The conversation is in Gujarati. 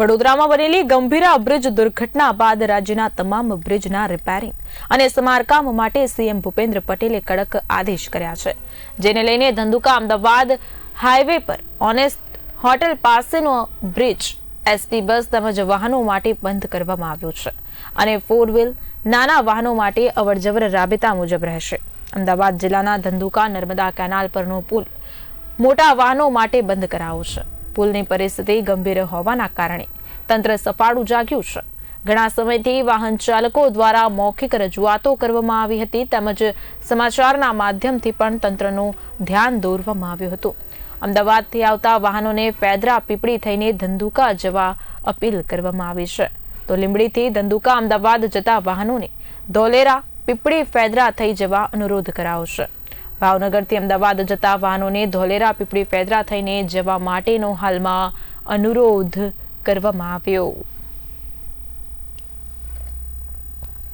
વડોદરામાં બનેલી ગંભીરા બ્રિજ દુર્ઘટના બાદ રાજ્યના તમામ બ્રિજના રિપેરિંગ અને સમારકામ માટે સીએમ ભૂપેન્દ્ર પટેલે કડક આદેશ કર્યા છે. જેને લઈને ધંધુકા અમદાવાદ હાઈવે પર ઓનેસ્ટ હોટેલ પાસેનો બ્રિજ એસટી બસ તેમજ વાહનો માટે બંધ કરવામાં આવ્યો છે અને ફોર વ્હીલ નાના વાહનો માટે અવરજવર રાબેતા મુજબ રહેશે. અમદાવાદ જિલ્લાના ધંધુકા નર્મદા કેનાલ પરનો પુલ મોટા વાહનો માટે બંધ કરાયો છે. પુલની પરિસ્થિતિ ગંભીર હોવાના કારણે. તંત્ર સફાળું જાગ્યું છે. ઘણા સમયથી વાહન ચાલકો દ્વારા મૌખિક રજૂઆતો કરવામાં આવી હતી તેમજ સમાચારના માધ્યમથી પણ તંત્રનું ધ્યાન દોરવામાં આવ્યું હતું. અમદાવાદથી આવતા વાહનોને ફેદરા પીપળી થઈને ધંધુકા જવા અપીલ કરવામાં આવી છે. તો લીંબડીથી ધંધુકા અમદાવાદ જતા વાહનોને ધોલેરા પીપળી ફેદરા થઈ જવા અનુરોધ કરાયો છે. ભાવનગરથી અમદાવાદ જતા વાહનોને ધોલેરા પીપળી ફેદરા થઈને જવા માટેનો હાલમાં અનુરોધ કરવામાં આવ્યો.